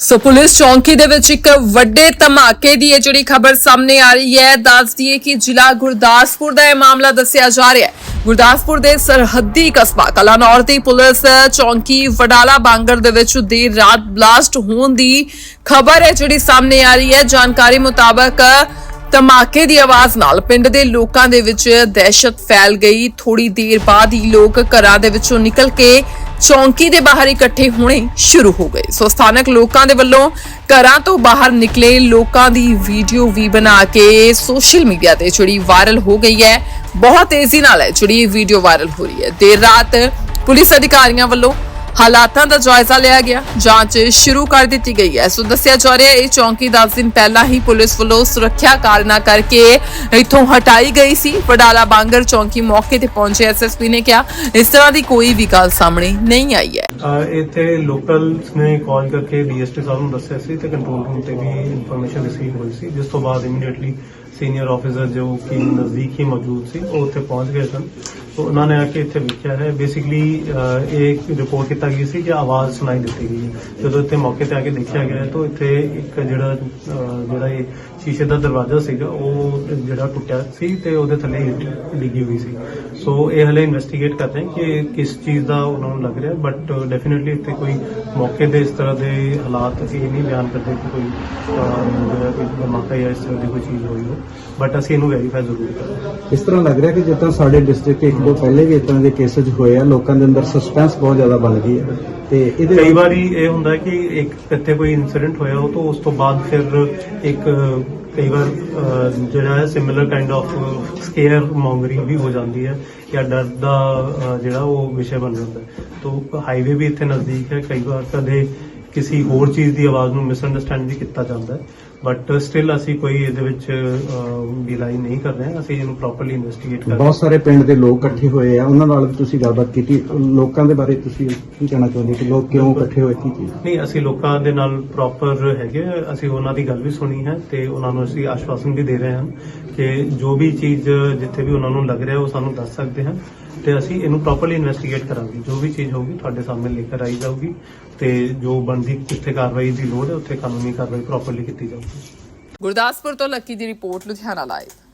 So police ਚੌਂਕੀ ਦੇ ਵਿੱਚ ਇੱਕ ਵੱਡੇ ਧਮਾਕੇ ਦੀ ਇਹ ਜਿਹੜੀ ਖਬਰ ਸਾਹਮਣੇ ਆ ਰਹੀ ਹੈ, ਦੱਸ ਦਈਏ ਕਿ ਜ਼ਿਲ੍ਹਾ ਗੁਰਦਾਸਪੁਰ ਦਾ ਇਹ ਮਾਮਲਾ ਦੱਸਿਆ ਜਾ ਰਿਹਾ ਹੈ। ਗੁਰਦਾਸਪੁਰ ਦੇ ਸਰਹੱਦੀ ਕਸਬਾ ਕਲਾਨੌਰ ਦੀ ਪੁਲਿਸ ਚੌਂਕੀ ਵਡਾਲਾ ਬਾਂਗਰ ਦੇ ਵਿੱਚ ਦੇਰ ਰਾਤ ਬਲਾਸਟ ਹੋਣ ਦੀ ਖਬਰ ਹੈ ਜਿਹੜੀ ਸਾਹਮਣੇ ਆ ਰਹੀ ਹੈ। ਜਾਣਕਾਰੀ ਮੁਤਾਬਕ ਧਮਾਕੇ ਦੀ ਆਵਾਜ਼ ਨਾਲ ਪਿੰਡ ਦੇ ਲੋਕਾਂ ਦੇ ਵਿੱਚ ਦਹਿਸ਼ਤ ਫੈਲ ਗਈ। ਥੋੜੀ ਦੇਰ ਬਾਅਦ ਹੀ ਲੋਕ ਘਰਾਂ ਦੇ ਵਿੱਚੋਂ ਨਿਕਲ ਕੇ ਚੌਂਕੀ ਦੇ ਬਾਹਰ ਇਕੱਠੇ ਹੋਣੇ ਸ਼ੁਰੂ ਹੋ ਗਏ। ਸੋ ਸਥਾਨਕ ਲੋਕਾਂ ਦੇ ਵੱਲੋਂ ਘਰਾਂ ਤੋਂ ਬਾਹਰ ਨਿਕਲੇ ਲੋਕਾਂ ਦੀ ਵੀਡੀਓ ਵੀ ਬਣਾ ਕੇ ਸੋਸ਼ਲ ਮੀਡੀਆ ਤੇ ਜਿਹੜੀ ਵਾਇਰਲ ਹੋ ਗਈ ਹੈ, ਬਹੁਤ ਤੇਜ਼ੀ ਨਾਲ ਹੈ, ਜਿਹੜੀ ਵੀਡੀਓ ਵਾਇਰਲ ਹੋ ਰਹੀ ਹੈ। ਦੇਰ ਰਾਤ ਪੁਲਿਸ ਅਧਿਕਾਰੀਆਂ ਵੱਲੋਂ ਹਾਲਾਤਾਂ ਦਾ ਜਾਇਜ਼ਾ ਲਿਆ ਗਿਆ। ਜਾਂਚ ਸ਼ੁਰੂ ਕਰ ਦਿੱਤੀ ਗਈ ਹੈ। ਸੋ ਦੱਸਿਆ ਜਾ ਰਿਹਾ ਹੈ, ਇਹ ਚੌਂਕੀ 10 ਦਿਨ ਪਹਿਲਾਂ ਹੀ ਪੁਲਿਸ ਵੱਲੋਂ ਸੁਰੱਖਿਆ ਕਾਰਨਾਂ ਕਰਕੇ ਇੱਥੋਂ ਹਟਾਈ ਗਈ ਸੀ। ਵਡਾਲਾ ਬਾਂਗਰ ਚੌਂਕੀ ਮੌਕੇ ਤੇ ਪਹੁੰਚੇ ਐਸਐਸਪੀ ਨੇ ਕਿਹਾ, ਇਸ ਤਰ੍ਹਾਂ ਦੀ ਕੋਈ ਵੀ ਗੱਲ ਸਾਹਮਣੇ ਨਹੀਂ ਆਈ ਹੈ। ਇੱਥੇ ਲੋਕਲਸ ਨੇ ਕਾਲ ਕਰਕੇ ਡੀਐਸਪੀ ਸਾਹਿਬ ਨੂੰ ਦੱਸਿਆ ਸੀ ਤੇ ਕੰਟਰੋਲ ਰੂਮ ਤੇ ਵੀ ਇਨਫੋਰਮੇਸ਼ਨ ਰਿਸੀਵ ਹੋਈ ਸੀ, ਜਿਸ ਤੋਂ ਬਾਅਦ ਇਮੀਡੀਏਟਲੀ ਸੀਨੀਅਰ ਆਫੀਸਰ ਜੋ ਕਿ ਨਜ਼ਦੀਕ ਹੀ ਮੌਜੂਦ ਸੀ, ਉਹ ਉੱਥੇ ਪਹੁੰਚ ਗਏ ਸਨ। ਸੋ ਉਹਨਾਂ ਨੇ ਆ ਕੇ ਇੱਥੇ ਵੇਖਿਆ ਹੈ। ਬੇਸਿਕਲੀ ਇਹ ਰਿਪੋਰਟ ਕੀਤਾ ਗਈ ਸੀ ਕਿ ਆਵਾਜ਼ ਸੁਣਾਈ ਦਿੱਤੀ ਗਈ ਹੈ। ਜਦੋਂ ਇੱਥੇ ਮੌਕੇ ਤੇ ਆ ਕੇ ਦੇਖਿਆ ਗਿਆ ਤਾਂ ਇੱਥੇ ਇੱਕ ਜਿਹੜਾ ਜਿਹੜਾ ਇਹ ਸ਼ੀਸ਼ੇ ਦਾ ਦਰਵਾਜ਼ਾ ਸੀਗਾ, ਉਹ ਜਿਹੜਾ ਟੁੱਟਿਆ ਸੀ ਤੇ ਉਹਦੇ ਥੱਲੇ ਇੱਟ ਡਿੱਗੀ ਹੋਈ ਸੀ। ਸੋ ਇਹ ਹਲੇ ਇਨਵੈਸਟੀਗੇਟ ਕਰ ਰਹੇ ਕਿ ਕਿਸ ਚੀਜ਼ ਦਾ ਉਹਨਾਂ ਨੂੰ ਲੱਗ ਰਿਹਾ ਬਟ ਡੈਫੀਨਿਟਲੀ ਇੱਥੇ ਕੋਈ ਮੌਕੇ ਦੇ ਇਸ ਤਰ੍ਹਾਂ ਦੇ ਹਾਲਾਤ ਇਹ ਨਹੀਂ ਬਿਆਨ ਕਰਦੇ ਕਿ ਕੋਈ ਜਿਹੜਾ ਕੋਈ ਧਮਾਕਾ ਜਾਂ ਇਸ ਤਰ੍ਹਾਂ ਦੀ ਕੋਈ ਚੀਜ਼ ਹੋਈ ਹੋ ਬਟ ਅਸੀਂ ਇਹਨੂੰ ਵੈਰੀਫਾਈ ਜ਼ਰੂਰ ਕਰਾਂਗੇ। ਇਸ ਤਰ੍ਹਾਂ ਲੱਗ ਰਿਹਾ ਕਿ ਜਿੱਦਾਂ ਸਾਡੇ ਡਿਸਟ੍ਰਿਕਟ ਇੱਕ ਦੋ ਪਹਿਲੇ ਵੀ ਤਰ੍ਹਾਂ ਦੇ ਕੇਸਸ ਹੋਏ ਆ ਲੋਕਾਂ ਦੇ ਅੰਦਰ ਸਸਪੈਂਸ ਬਹੁਤ ਜ਼ਿਆਦਾ ਬਣ ਗਈ ਹੈ ਤੇ ਇਹਦੇ ਕਈ ਵਾਰੀ ਇਹ ਹੁੰਦਾ ਕਿ ਇੱਕ ਇੱਥੇ ਕੋਈ ਇਨਸੀਡੈਂਟ ਹੋਇਆ ਹੋ ਤਾਂ ਉਸ ਤੋਂ ਬਾਅਦ ਫਿਰ ਇੱਕ ਕਈ ਵਾਰ ਜਿਹੜਾ ਹੈ ਸਿਮਿਲਰ ਕਾਈਂਡ ਆਫ ਸਕੇਅਰ ਮੌਂਗਰਿੰਗ ਵੀ ਹੋ ਜਾਂਦੀ ਹੈ ਜਾਂ ਡਰ ਦਾ ਜਿਹੜਾ ਉਹ ਵਿਸ਼ੇ ਬਣ ਜਾਂਦਾ ਹੈ। ਤੋਂ ਹਾਈਵੇ ਵੀ ਇੱਥੇ ਨਜ਼ਦੀਕ ਹੈ ਕਈ ਵਾਰ ਕਦੇ ਕਿਸੇ ਹੋਰ ਚੀਜ਼ ਦੀ ਆਵਾਜ਼ ਨੂੰ ਮਿਸਅੰਡਰਸਟੈਂਡ ਵੀ ਕੀਤਾ ਜਾਂਦਾ ਹੈ। ਬਟ ਸਟਿਲ ਅਸੀਂ ਕੋਈ ਇਹਦੇ ਵਿੱਚ ਬਿਲਾਈ ਨਹੀਂ ਕਰ ਰਹੇ। ਅਸੀਂ ਇਹਨੂੰ ਪ੍ਰੋਪਰਲੀ ਇਨਵੈਸਟੀਗੇਟ ਕਰ ਬਹੁਤ ਸਾਰੇ ਪਿੰਡ ਦੇ ਲੋਕ ਇਕੱਠੇ ਹੋਏ ਆ। ਉਹਨਾਂ ਨਾਲ ਵੀ ਤੁਸੀਂ ਗੱਲਬਾਤ ਕੀਤੀ। ਲੋਕਾਂ ਦੇ ਬਾਰੇ ਤੁਸੀਂ ਕੀ ਕਹਿਣਾ ਚਾਹੁੰਦੇ ਕਿ ਲੋਕ ਕਿਉਂ ਇਕੱਠੇ ਹੋਏ? ਕੀ ਚੀਜ਼? ਨਹੀਂ ਅਸੀਂ ਲੋਕਾਂ ਦੇ ਨਾਲ ਪ੍ਰੋਪਰ ਹੈਗੇ। ਅਸੀਂ ਉਹਨਾਂ ਦੀ ਗੱਲ ਵੀ ਸੁਣੀ ਹੈ ਤੇ ਉਹਨਾਂ ਨੂੰ ਅਸੀਂ ਆਸ਼ਵਾਸਨ ਵੀ ਦੇ ਰਹੇ ਹਾਂ ਕਿ ਜੋ ਵੀ ਚੀਜ਼ ਜਿੱਥੇ ਵੀ ਉਹਨਾਂ ਨੂੰ ਲੱਗ ਰਿਹਾ ਉਹ ਸਾਨੂੰ ਦੱਸ ਸਕਦੇ ਹਨ ਤੇ ਅਸੀਂ ਇਹਨੂੰ ਪ੍ਰੋਪਰਲੀ ਇਨਵੈਸਟੀਗੇਟ ਕਰਾਂਗੇ। ਜੋ ਵੀ ਚੀਜ਼ ਹੋਊਗੀ ਤੁਹਾਡੇ ਸਾਹਮਣੇ ਲੈ ਕੇ ਆਈ ਜਾਊਗੀ ਤੇ ਜੋ ਬਣਦੀ ਜਿੱਥੇ ਕਾਰਵਾਈ ਦੀ ਲੋੜ ਹੈ, ਉੱਥੇ ਕਾਨੂੰਨੀ ਕਾਰਵਾਈ ਪ੍ਰੋਪਰਲੀ ਕੀਤੀ ਜਾਊਗੀ। ਗੁਰਦਾਸਪੁਰ ਤੋਂ ਲੱਕੀ ਦੀ ਰਿਪੋਰਟ, ਲੁਧਿਆਣਾ ਲਾਈਵ